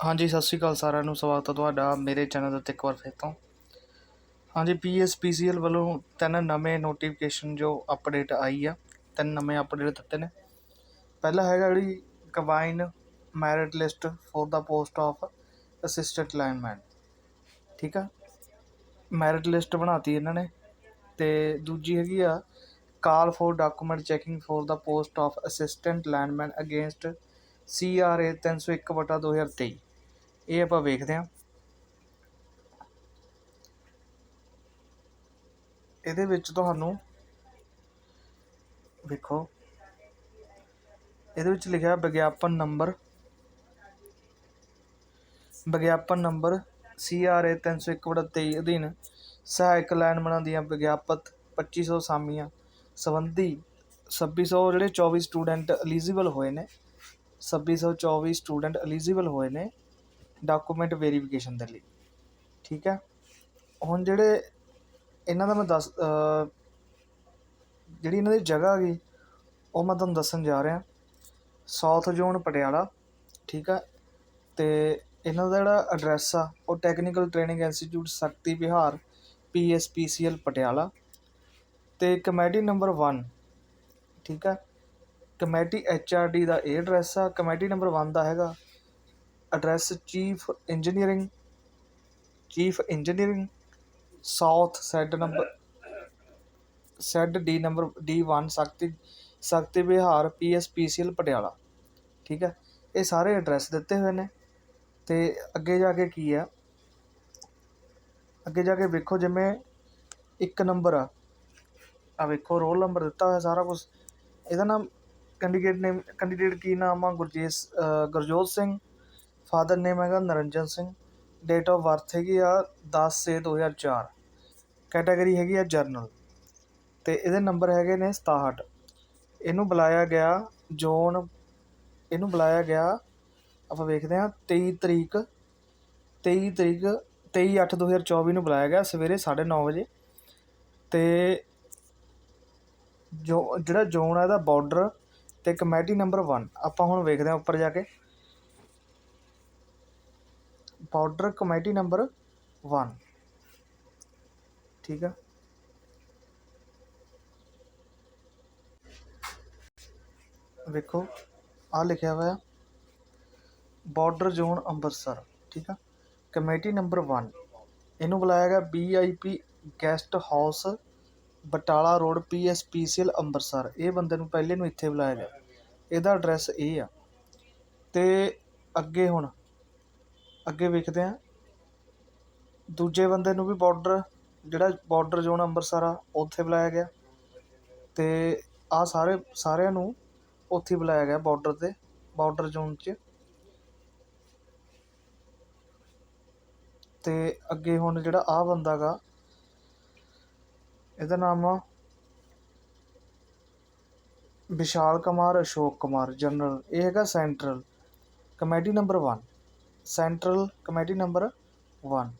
ਹਾਂਜੀ, ਸਤਿ ਸ਼੍ਰੀ ਅਕਾਲ ਸਾਰਿਆਂ ਨੂੰ, ਸਵਾਗਤ ਹੈ ਤੁਹਾਡਾ ਮੇਰੇ ਚੈਨਲ ਉੱਤੇ ਇੱਕ ਵਾਰ ਫਿਰ ਤੋਂ। ਹਾਂਜੀ ਪੀਐਸਪੀਸੀਐਲ ਵੱਲੋਂ ਤਿੰਨ ਨਵੇਂ ਨੋਟੀਫਿਕੇਸ਼ਨ ਜੋ ਅਪਡੇਟ ਆਈ ਆ, ਤਿੰਨ ਨਵੇਂ ਅਪਡੇਟ ਦਿੱਤੇ ਨੇ। ਪਹਿਲਾ ਹੈਗਾ ਜਿਹੜੀ ਕੰਬਾਈਨ ਮੈਰਿਟ ਲਿਸਟ ਫੋਰ ਦਾ ਪੋਸਟ ਆਫ ਅਸਿਸਟੈਂਟ ਲਾਈਨਮੈਨ ਠੀਕ ਆ? ਮੈਰਿਟ ਲਿਸਟ ਬਣਾਤੀ ਇਹਨਾਂ ਨੇ ਤੇ ਦੂਜੀ ਹੈਗੀ ਆ call for document checking for the post of assistant lineman against CRA 301/2023 ਇਹ ਆਪਾਂ ਵੇਖਦੇ ਹਾਂ। ਇਹਦੇ ਵਿੱਚ ਤੁਹਾਨੂੰ ਵੇਖੋ। ਇਹਦੇ ਵਿੱਚ ਲਿਖਿਆ ਵਿਗਿਆਪਨ ਨੰਬਰ। ਵਿਗਿਆਪਨ ਨੰਬਰ ਸੀ ਆਰ ਏ 301 ਵਟਾ 23 ਅਧੀਨ ਸਹਾਇਕ ਲਾਈਨਮੈਨਾਂ ਦੀਆਂ ਵਿਗਿਆਪਤ 2500 ਸਾਮੀਆਂ ਸੰਬੰਧੀ 2600 ਜਿਹੜੇ 24 ਸਟੂਡੈਂਟ ਐਲੀਜੀਬਲ ਹੋਏ ਨੇ 2624 ਸਟੂਡੈਂਟ ਐਲੀਜੀਬਲ ਹੋਏ ਨੇ ਡਾਕੂਮੈਂਟ ਵੈਰੀਫਿਕੇਸ਼ਨ ਦੇ ਲਈ। ਠੀਕ ਹੈ? ਹੁਣ ਜਿਹੜੇ ਇਹਨਾਂ ਦਾ ਮੈਂ ਦੱਸ ਜਿਹੜੀ ਇਹਨਾਂ ਦੀ ਜਗ੍ਹਾ ਹੈਗੀ ਉਹ ਮੈਂ ਤੁਹਾਨੂੰ ਦੱਸਣ ਜਾ ਰਿਹਾ। ਸਾਊਥ ਜ਼ੋਨ ਪਟਿਆਲਾ, ਠੀਕ ਆ ਤੇ ਇਹਨਾਂ ਦਾ ਜਿਹੜਾ ਐਡਰੈਸ ਆ, ਉਹ ਟੈਕਨੀਕਲ ਟ੍ਰੇਨਿੰਗ ਇੰਸਟੀਚਿਊਟ ਸ਼ਕਤੀ ਵਿਹਾਰ ਪੀਐਸਪੀਸੀਐਲ ਪਟਿਆਲਾ। ਤੇ ਕਮੇਟੀ ਨੰਬਰ 1 ਠੀਕ ਆ ਕਮੇਟੀ ਐਚਆਰਡੀ ਦਾ ਇਹ ਐਡਰੈਸ ਆ। ਕਮੇਟੀ ਨੰਬਰ 1 ਦਾ ਹੈਗਾ। Address chief engineering chief engineering south shed number shed D number D ਡੀ1 Shakti Shakti Vihar P S P C PSPCL Patiala ਠੀਕ ਹੈ ਇਹ ਸਾਰੇ ਐਡਰੈਸ ਦਿੱਤੇ ਹੋਏ ਨੇ ਤੇ ਅੱਗੇ ਜਾ ਕੇ ਕੀ ਆ ਅੱਗੇ ਜਾ ਕੇ ਵੇਖੋ ਜਿਵੇਂ ਇੱਕ ਨੰਬਰ ਆ ਆ ਵੇਖੋ ਰੋਲ ਨੰਬਰ ਦਿੱਤਾ ਹੋਇਆ ਸਾਰਾ ਕੁਝ ਇਹਦਾ ਨਾਮ ਕੈਂਡੀਡੇਟ ਨੇਮ ਕੈਂਡੀਡੇਟ ਕੀ ਨਾਮ ਆ ਗੁਰਜੀਤ ਗੁਰਜੋਤ ਸਿੰਘ ਫਾਦਰ ਨੇਮ ਹੈਗਾ Niranjan Singh. Date of birth ਹੈਗੀ ਆ ਦਸ ਛੇ ਦੋ ਹਜ਼ਾਰ ਚਾਰ। ਕੈਟਾਗਰੀ ਹੈਗੀ ਆ ਜਰਨਲ ਅਤੇ ਇਹਦੇ ਨੰਬਰ ਹੈਗੇ ਨੇ 67 ਇਹਨੂੰ ਬੁਲਾਇਆ ਗਿਆ ਜ਼ੋਨ, ਇਹਨੂੰ ਬੁਲਾਇਆ ਗਿਆ ਆਪਾਂ ਵੇਖਦੇ ਹਾਂ ਤੇਈ ਤਰੀਕ ਤੇਈ ਤਰੀਕ 23 8 2024 ਨੂੰ ਬੁਲਾਇਆ ਗਿਆ ਸਵੇਰੇ 9:30 ਵਜੇ। ਅਤੇ ਜੋ, ਜਿਹੜਾ ਜ਼ੋਨ ਹੈ ਇਹਦਾ ਬਾਰਡਰ ਅਤੇ ਕਮੇਟੀ ਨੰਬਰ ਵਨ ਆਪਾਂ ਹੁਣ ਵੇਖਦੇ ਹਾਂ ਉੱਪਰ ਜਾ ਕੇ। ਬਾਰਡਰ ਕਮੇਟੀ ਨੰਬਰ 1 ਠੀਕ ਆ? ਵੇਖੋ ਆ ਲਿਖਿਆ ਹੋਇਆ ਬਾਰਡਰ ਜ਼ੋਨ ਅੰਮ੍ਰਿਤਸਰ, ਠੀਕ ਆ? ਕਮੇਟੀ ਨੰਬਰ 1 ਇਹਨੂੰ ਬੁਲਾਇਆ ਗਿਆ VIP guest house, Batala road PSPCL Amritsar. ਇਹ ਬੰਦੇ ਨੂੰ ਪਹਿਲੇ ਨੂੰ ਇੱਥੇ ਬੁਲਾਇਆ ਗਿਆ। ਇਹਦਾ ਐਡਰੈਸ ਇਹ ਆ। ਤੇ ਅੱਗੇ ਹੁਣ ਅੱਗੇ ਵੇਖਦੇ ਹਾਂ। ਦੂਜੇ ਬੰਦੇ ਨੂੰ ਵੀ ਬਾਰਡਰ ਜਿਹੜਾ ਬਾਰਡਰ ਜ਼ੋਨ ਅੰਮ੍ਰਿਤਸਰ ਆ, ਉੱਥੇ ਬੁਲਾਇਆ ਗਿਆ। ਅਤੇ ਆਹ ਸਾਰੇ, ਸਾਰਿਆਂ ਨੂੰ ਉੱਥੇ ਬੁਲਾਇਆ ਗਿਆ ਬਾਰਡਰ ਤੇ ਬਾਰਡਰ ਜ਼ੋਨ 'ਚ। ਅਤੇ ਅੱਗੇ ਹੁਣ ਜਿਹੜਾ ਆਹ ਬੰਦਾ ਗਾ, ਇਹਦਾ ਨਾਮ ਆ ਵਿਸ਼ਾਲ ਕੁਮਾਰ, ਅਸ਼ੋਕ ਕੁਮਾਰ, ਜਨਰਲ। ਇਹ ਹੈਗਾ central committee number 1 central committee number one.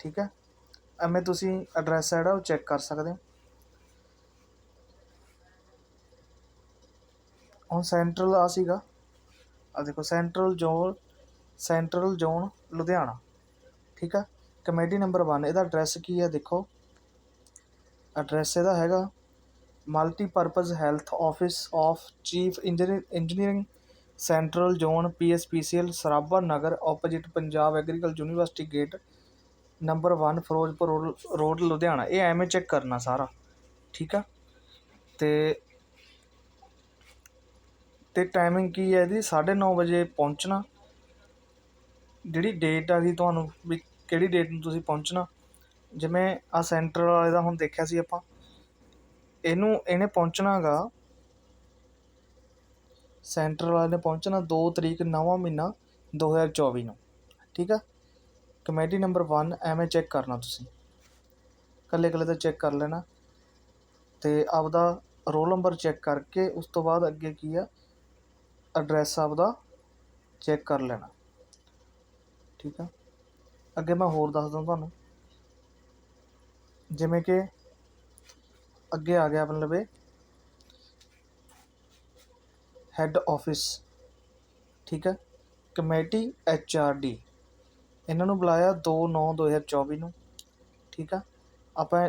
ਠੀਕ ਹੈ? ਐਵੇਂ ਤੁਸੀਂ ਐਡਰੈਸ ਜਿਹੜਾ, ਉਹ ਚੈੱਕ ਕਰ ਸਕਦੇ ਹੋ। ਹੁਣ ਸੈਂਟਰਲ ਆ ਸੀਗਾ। ਆ ਦੇਖੋ, central zone central zone Ludhiana. ਠੀਕ ਆ ਕਮੇਟੀ ਨੰਬਰ 1 ਇਹਦਾ ਐਡਰੈਸ ਕੀ ਹੈ ਦੇਖੋ। ਐਡਰੈਸ ਇਹਦਾ ਹੈਗਾ multipurpose health office of chief engineering central zone P S P C L Sarabha Nagar opposite Punjab agriculture university gate number one Ferozepur road- road Ludhiana. ਇਹ ਐਵੇਂ check ਕਰਨਾ ਸਾਰਾ, ਠੀਕ ਆ? ਤੇ ਤੇ ਟਾਈਮਿੰਗ ਕੀ ਹੈ ਇਹਦੀ? 9:30 ਵਜੇ ਪਹੁੰਚਣਾ। ਜਿਹੜੀ ਡੇਟ ਆ ਗਈ ਤੁਹਾਨੂੰ ਵੀ ਕਿਹੜੀ ਡੇਟ ਨੂੰ ਤੁਸੀਂ ਪਹੁੰਚਣਾ? ਜਿਵੇਂ ਆ ਸੈਂਟਰ ਵਾਲੇ ਦਾ ਹੁਣ ਦੇਖਿਆ ਸੀ ਆਪਾਂ। ਇਹਨੂੰ, ਇਹਨੇ ਪਹੁੰਚਣਾਗਾ ਸੈਂਟਰ ਵਾਲੇ ਨੇ ਪਹੁੰਚਣਾ ਦੋ ਤਰੀਕ ਨਵਾਂ ਮਹੀਨਾ 2024 ਨੂੰ। ਠੀਕ ਆ? ਕਮੇਟੀ ਨੰਬਰ 1 ਐਵੇਂ ਚੈੱਕ ਕਰਨਾ ਤੁਸੀਂ। ਕੱਲੇ ਕੱਲੇ ਦਾ ਚੈੱਕ ਕਰ ਲੈਣਾ। ਤੇ ਆਪਦਾ ਰੋਲ ਨੰਬਰ ਚੈੱਕ ਕਰਕੇ ਉਸ ਤੋਂ ਬਾਅਦ ਅੱਗੇ ਕੀ ਆ ਐਡਰੈਸ ਆਪਦਾ ਚੈੱਕ ਕਰ ਲੈਣਾ। ਠੀਕ ਆ? ਅੱਗੇ ਮੈਂ ਹੋਰ ਦੱਸਦਾ ਤੁਹਾਨੂੰ। ਜਿਵੇਂ ਕਿ ਅੱਗੇ ਆ ਗਿਆ ਆਪਣੇ ਲਵੇ ਹੈੱਡ ਆਫਿਸ, ਠੀਕ ਹੈ, ਕਮੇਟੀ ਐਚ ਆਰ ਡੀ। ਇਹਨਾਂ ਨੂੰ ਬੁਲਾਇਆ 2 9 2024 ਨੂੰ, ਠੀਕ ਆ ਆਪਾਂ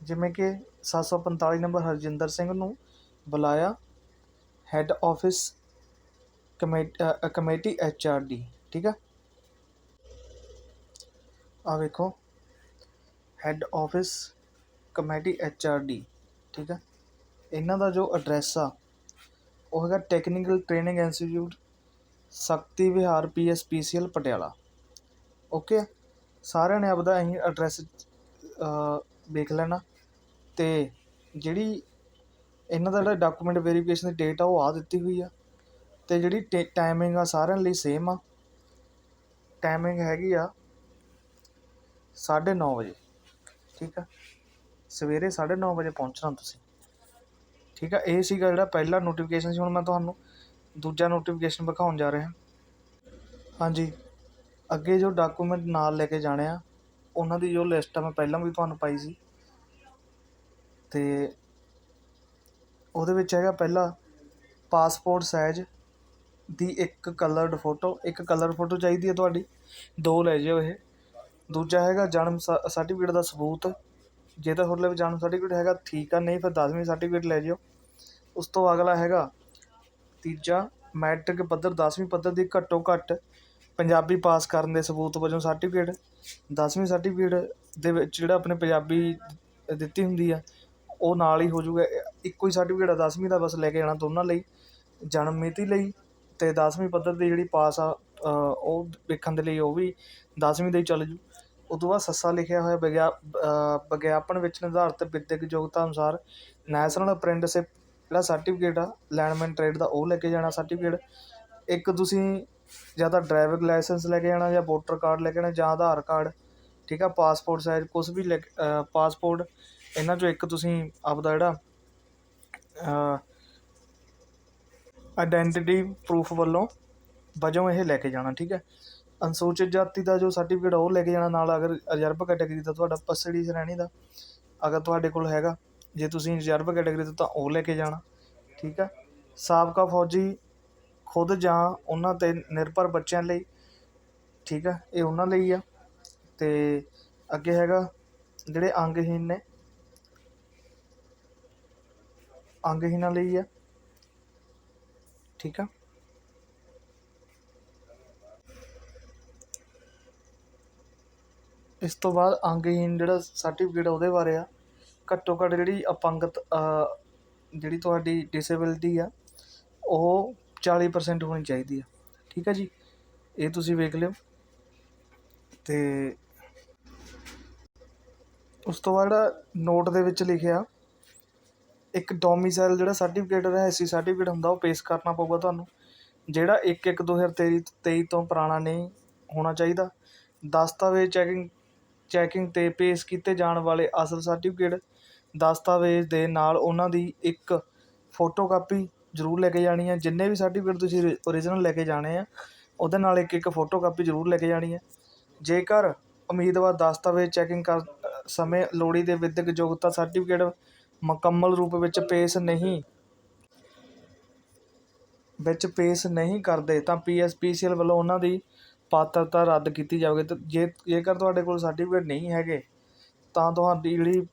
ਜਿਵੇਂ ਕਿ 745 ਨੰਬਰ ਹਰਜਿੰਦਰ ਸਿੰਘ ਨੂੰ ਬੁਲਾਇਆ, head office, committee H R D, ਠੀਕ ਆ ਆ ਵੇਖੋ, head office, committee H R D, ਠੀਕ ਆ ਇਹਨਾਂ ਦਾ ਜੋ ਐਡਰੈਸ ਆ, ਉਹ ਹੈਗਾ technical training institute Shakti Vihar P S P C L Patiala. Okay ਸਾਰਿਆਂ ਨੇ ਆਪਦਾ ਅਸੀਂ ਐਡਰੈਸ ਵੇਖ ਲੈਣਾ। ਅਤੇ ਜਿਹੜੀ ਇਹਨਾਂ ਦਾ ਜਿਹੜਾ ਡਾਕੂਮੈਂਟ ਵੈਰੀਫਿਕੇਸ਼ਨ ਦੀ ਡੇਟ ਆ, ਉਹ ਆ ਦਿੱਤੀ ਹੋਈ ਆ। ਅਤੇ ਜਿਹੜੀ ਟੇ ਟਾਈਮਿੰਗ ਆ, ਸਾਰਿਆਂ ਲਈ ਸੇਮ ਆ। ਟਾਈਮਿੰਗ ਹੈਗੀ ਆ 9:30 ਵਜੇ। ਠੀਕ ਆ? ਸਵੇਰੇ 9:30 ਵਜੇ ਪਹੁੰਚਣਾ ਤੁਸੀਂ। ਠੀਕ ਆ, ਇਹ ਸੀਗਾ ਜਿਹੜਾ ਪਹਿਲਾ ਨੋਟੀਫਿਕੇਸ਼ਨ ਸੀ, ਹੁਣ ਮੈਂ ਤੁਹਾਨੂੰ ਦੂਜਾ ਨੋਟੀਫਿਕੇਸ਼ਨ ਵਿਖਾਉਣ ਜਾ ਰਿਹਾ। ਹਾਂਜੀ, ਅੱਗੇ ਜੋ ਡਾਕੂਮੈਂਟ ਨਾਲ ਲੈ ਕੇ ਜਾਣੇ ਆ, ਉਹਨਾਂ ਦੀ ਜੋ ਲਿਸਟ ਆ, ਮੈਂ ਪਹਿਲਾਂ ਵੀ ਤੁਹਾਨੂੰ ਪਾਈ ਸੀ। ਤੇ ਉਹਦੇ ਵਿੱਚ ਹੈਗਾ ਪਹਿਲਾ ਪਾਸਪੋਰਟ ਸਾਈਜ਼ ਦੀ ਇੱਕ ਕਲਰਡ ਫੋਟੋ ਇੱਕ ਕਲਰ ਫੋਟੋ ਚਾਹੀਦੀ ਹੈ ਤੁਹਾਡੀ, ਦੋ ਲੈ ਜਿਓ ਇਹ। ਦੂਜਾ ਹੈਗਾ ਜਨਮ ਸਰਟੀਫਿਕੇਟ ਦਾ ਸਬੂਤ ਜੇ ਤਾਂ ਤੁਹਾਡੇ ਕੋਲ ਜਨਮ ਸਰਟੀਫਿਕੇਟ ਹੈਗਾ, ਠੀਕ ਆ, ਨਹੀਂ ਫਿਰ 10ਵੀਂ ਸਰਟੀਫਿਕੇਟ ਲੈ ਜਿਓ। ਉਸ ਤੋਂ ਅਗਲਾ ਹੈਗਾ, ਤੀਜਾ, ਮੈਟ੍ਰਿਕ ਪੱਧਰ 10ਵੀਂ ਪੱਧਰ ਦੀ ਘੱਟੋ ਘੱਟ ਪੰਜਾਬੀ ਪਾਸ ਕਰਨ ਦੇ ਸਬੂਤ ਵਜੋਂ ਸਰਟੀਫਿਕੇਟ 10ਵੀਂ ਸਰਟੀਫਿਕੇਟ ਦੇ ਵਿੱਚ ਜਿਹੜਾ ਆਪਣੇ ਪੰਜਾਬੀ ਦਿੱਤੀ ਹੁੰਦੀ ਆ, ਉਹ ਨਾਲ ਹੀ ਹੋ ਜਾਊਗਾ। ਇੱਕੋ ਹੀ ਸਰਟੀਫਿਕੇਟ ਆ 10ਵੀਂ ਦਾ ਬਸ ਲੈ ਕੇ ਜਾਣਾ ਦੋਨਾਂ ਲਈ, ਜਨਮ ਮਿਤੀ ਲਈ ਤੇ 10ਵੀਂ ਪੱਧਰ ਦੀ ਜਿਹੜੀ ਪਾਸ ਆ ਉਹ ਵੇਖਣ ਦੇ ਲਈ ਉਹ ਵੀ 10ਵੀਂ ਦੇ ਹੀ ਚੱਲ ਜੂ। ਉਸ ਤੋਂ ਬਾਅਦ ਸੱਸਾ ਲਿਖਿਆ ਹੋਇਆ ਵਿਗਿਆ ਵਿਗਿਆਪਨ ਵਿੱਚ ਨਿਰਧਾਰਤ ਵਿੱਦਿਅਕ ਯੋਗਤਾ ਅਨੁਸਾਰ ਨੈਸ਼ਨਲ ਅਪ੍ਰੈਂਟਿਸਸ਼ਿਪ ਜਿਹੜਾ ਸਰਟੀਫਿਕੇਟ ਆ ਲੈਂਡਮੈਨ ਟਰੇਡ ਦਾ ਉਹ ਲੈ ਕੇ ਜਾਣਾ ਸਰਟੀਫਿਕੇਟ ਇੱਕ ਤੁਸੀਂ ਜਾਂ ਤਾਂ ਡਰਾਈਵਿੰਗ ਲਾਇਸੈਂਸ ਲੈ ਕੇ ਜਾਣਾ ਜਾਂ ਵੋਟਰ ਕਾਰਡ ਲੈ ਕੇ ਜਾਣਾ ਜਾਂ ਆਧਾਰ ਕਾਰਡ ਠੀਕ ਆ ਪਾਸਪੋਰਟ ਸਾਈਜ਼ ਕੁਝ ਵੀ ਲੈ ਪਾਸਪੋਰਟ ਇਹਨਾਂ ਚੋਂ ਇੱਕ ਤੁਸੀਂ ਆਪਦਾ ਜਿਹੜਾ ਆਇਡੈਂਟੀਟੀ ਪ੍ਰੂਫ ਵੱਲੋਂ ਵਜੋਂ ਇਹ ਲੈ ਕੇ ਜਾਣਾ, ਠੀਕ ਹੈ ਅਨੁਸੂਚਿਤ ਜਾਤੀ ਦਾ ਜੋ ਸਰਟੀਫਿਕੇਟ ਉਹ ਲੈ ਕੇ ਜਾਣਾ ਨਾਲ ਅਗਰ ਰਿਜ਼ਰਵ ਕੈਟਾਗਰੀ ਦਾ ਤੁਹਾਡਾ ਪਸੜੀ ਸ਼੍ਰੇਣੀ ਦਾ, ਅਗਰ ਤੁਹਾਡੇ ਕੋਲ ਹੈਗਾ। ਜੇ ਤੁਸੀਂ ਰਿਜ਼ਰਵ ਕੈਟਾਗਰੀ ਤੋਂ ਤਾਂ ਉਹ ਲੈ ਕੇ ਜਾਣਾ, ਠੀਕ ਆ? ਸਾਬਕਾ ਫੌਜੀ ਖੁਦ ਜਾਂ ਉਹਨਾਂ ਤੇ ਨਿਰਭਰ ਬੱਚਿਆਂ ਲਈ, ਠੀਕ ਆ? ਇਹ ਉਹਨਾਂ ਲਈ ਆ। ਅਤੇ ਅੱਗੇ ਹੈਗਾ ਜਿਹੜੇ ਅੰਗਹੀਨ ਨੇ ਅੰਗਹੀਨਾਂ ਲਈ ਆ, ਠੀਕ ਆ? ਇਸ ਤੋਂ ਬਾਅਦ ਅੰਗਹੀਣ ਜਿਹੜਾ ਸਰਟੀਫਿਕੇਟ ਉਹਦੇ ਬਾਰੇ ਆ। ਘੱਟੋ ਘੱਟ ਜਿਹੜੀ ਅਪੰਗਤ ਜਿਹੜੀ ਤੁਹਾਡੀ ਡਿਸੇਬਿਲਟੀ ਆ, ਉਹ 40% ਹੋਣੀ ਚਾਹੀਦੀ ਆ। ਠੀਕ ਆ ਜੀ? ਇਹ ਤੁਸੀਂ ਵੇਖ ਲਿਓ। ਤੇ ਉਸ ਤੋਂ ਬਾਅਦ ਜਿਹੜਾ ਨੋਟ ਦੇ ਵਿੱਚ ਲਿਖਿਆ, ਇੱਕ ਡੋਮਿਸਾਈਲ ਜਿਹੜਾ ਸਰਟੀਫਿਕੇਟ ਰਹਿਸੀ ਸਰਟੀਫਿਕੇਟ ਹੁੰਦਾ, ਉਹ ਪੇਸ਼ ਕਰਨਾ ਪਊਗਾ ਤੁਹਾਨੂੰ। ਜਿਹੜਾ 1 1 2023 23 ਤੋਂ ਪੁਰਾਣਾ ਨਹੀਂ ਹੋਣਾ ਚਾਹੀਦਾ। ਦਸਤਾਵੇਜ਼ ਚੈਕਿੰਗ ਚੈਕਿੰਗ ਤੇ ਪੇਸ਼ ਕੀਤੇ ਜਾਣ ਵਾਲੇ ਅਸਲ ਸਰਟੀਫਿਕੇਟ ਦਸਤਾਵੇਜ਼ ਦੇ ਨਾਲ ਉਹਨਾਂ ਦੀ ਇੱਕ ਫੋਟੋਕਾਪੀ ਜ਼ਰੂਰ ਲੈ ਕੇ ਜਾਣੀ ਹੈ। ਜਿੰਨੇ ਵੀ ਸਰਟੀਫਿਕੇਟ ਤੁਸੀਂ ਓਰੀਜਨਲ ਲੈ ਕੇ ਜਾਣੇ ਆ, ਉਹਦੇ ਨਾਲ ਇੱਕ ਇੱਕ ਫੋਟੋਕਾਪੀ ਜ਼ਰੂਰ ਲੈ ਕੇ ਜਾਣੀ ਹੈ। ਜੇਕਰ ਉਮੀਦਵਾਰ ਦਸਤਾਵੇਜ਼ ਚੈਕਿੰਗ ਕਰ ਸਮੇਂ ਲੋੜੀ ਦੇ ਵਿਦਿਅਕ ਯੋਗਤਾ ਸਰਟੀਫਿਕੇਟ ਮੁਕੰਮਲ ਰੂਪ ਵਿੱਚ ਪੇਸ਼ ਨਹੀਂ, ਵਿੱਚ ਪੇਸ਼ ਨਹੀਂ ਕਰਦੇ, ਤਾਂ ਪੀਐਸਪੀਸੀਐਲ ਵੱਲੋਂ ਉਹਨਾਂ ਦੀ ਪਾਤਰਤਾ ਰੱਦ ਕੀਤੀ ਜਾਵੇਗੀ। ਅਤੇ ਜੇ, ਜੇਕਰ ਤੁਹਾਡੇ ਕੋਲ ਸਰਟੀਫਿਕੇਟ ਨਹੀਂ ਹੈਗੇ, ਤਾਂ ਤੁਹਾਡੀ ਜਿਹੜੀ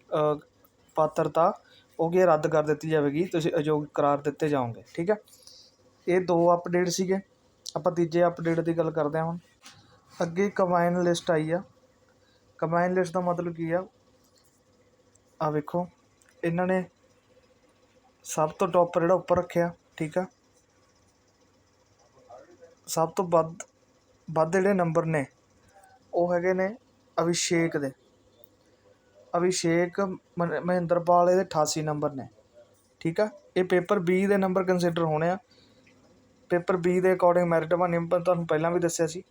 ਪਾਤਰਤਾ, ਉਹ ਕੀ ਰੱਦ ਕਰ ਦਿੱਤੀ ਜਾਵੇਗੀ। ਤੁਸੀਂ ਅਯੋਗ ਕਰਾਰ ਦਿੱਤੇ ਜਾਓਗੇ, ਠੀਕ ਹੈ? ਇਹ ਦੋ ਅਪਡੇਟ ਸੀਗੇ। ਆਪਾਂ ਤੀਜੇ ਅਪਡੇਟ ਦੀ ਗੱਲ ਕਰਦੇ ਹਾਂ ਹੁਣ। ਅੱਗੇ ਕੰਬਾਈਨ ਲਿਸਟ ਆਈ ਆ। ਕੰਬਾਈਨ ਲਿਸਟ ਦਾ ਮਤਲਬ ਕੀ ਆ? ਆ ਵੇਖੋ। ਇਹਨਾਂ ਨੇ ਸਭ ਤੋਂ ਟੌਪ ਜਿਹੜਾ ਉੱਪਰ ਰੱਖਿਆ, ਠੀਕ ਆ? ਸਭ ਤੋਂ ਵੱਧ ਵੱਧ ਜਿਹੜੇ ਨੰਬਰ ਨੇ, ਉਹ ਹੈਗੇ ਨੇ ਅਭਿਸ਼ੇਕ ਦੇ। ਅਭਿਸ਼ੇਕ ਮਹਿੰਦਰਪਾਲ ਇਹਦੇ 88 ਨੰਬਰ ਨੇ, ਠੀਕ ਆ? ਇਹ ਪੇਪਰ ਬੀ ਦੇ ਨੰਬਰ ਕੰਸੀਡਰ ਹੋਣੇ ਆ। ਪੇਪਰ ਬੀ ਦੇ ਅਕੋਰਡਿੰਗ ਮੈਰਿਟ ਬਣੀ ਮੈਂ ਤੁਹਾਨੂੰ ਪਹਿਲਾਂ ਵੀ ਦੱਸਿਆ ਸੀ।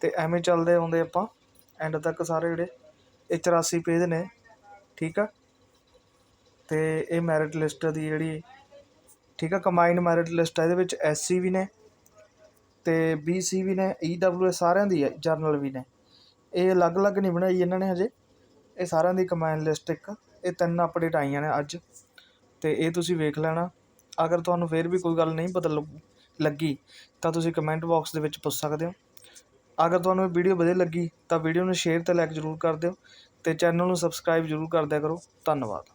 ਤੇ ਐਵੇਂ ਚੱਲਦੇ ਆਉਂਦੇ ਆਪਾਂ ਐਂਡ ਤੱਕ ਸਾਰੇ ਜਿਹੜੇ ਇਹ 84 ਪੇਜ ਨੇ, ਠੀਕ ਆ? ਤੇ ਇਹ ਮੈਰਿਟ ਲਿਸਟ ਦੀ ਜਿਹੜੀ, ਠੀਕ ਆ? ਕੰਬਾਈਨ ਮੈਰਿਟ ਲਿਸਟ ਆ, ਇਹਦੇ ਵਿੱਚ ਐਸਸੀ ਵੀ ਨੇ। ਅਤੇ ਬੀ ਸੀ ਵੀ ਨੇ ਈਡਬਲਯੂਐਸ ਸਾਰਿਆਂ ਦੀ ਹੈ, ਜਰਨਲ ਵੀ ਨੇ। ਇਹ ਅਲੱਗ-ਅਲੱਗ ਨਹੀਂ ਬਣਾਈ ਇਹਨਾਂ ਨੇ ਹਜੇ। ਇਹ ਸਾਰਿਆਂ ਦੀ ਕੰਬਾਈਨ ਲਿਸਟ ਇੱਕ। ਇਹ ਤਿੰਨ ਅਪਡੇਟ ਆਈਆਂ ਨੇ ਅੱਜ। ਅਤੇ ਇਹ ਤੁਸੀਂ ਵੇਖ ਲੈਣਾ। ਅਗਰ ਤੁਹਾਨੂੰ ਫਿਰ ਵੀ ਕੋਈ ਗੱਲ ਨਹੀਂ ਪਤਾ ਲੱਗੀ ਤਾਂ ਤੁਸੀਂ ਕਮੈਂਟ ਬਾਕਸ ਦੇ ਵਿੱਚ ਪੁੱਛ ਸਕਦੇ ਹੋ। ਅਗਰ ਤੁਹਾਨੂੰ ਇਹ ਵੀਡੀਓ ਵਧੀਆ ਲੱਗੀ, ਤਾਂ ਵੀਡੀਓ ਨੂੰ ਸ਼ੇਅਰ ਤੇ ਲਾਈਕ ਜ਼ਰੂਰ ਕਰ ਦਿਓ। ਤੇ ਚੈਨਲ ਨੂੰ ਸਬਸਕ੍ਰਾਈਬ ਜ਼ਰੂਰ ਕਰ ਦਿਆ ਕਰੋ। ਧੰਨਵਾਦ।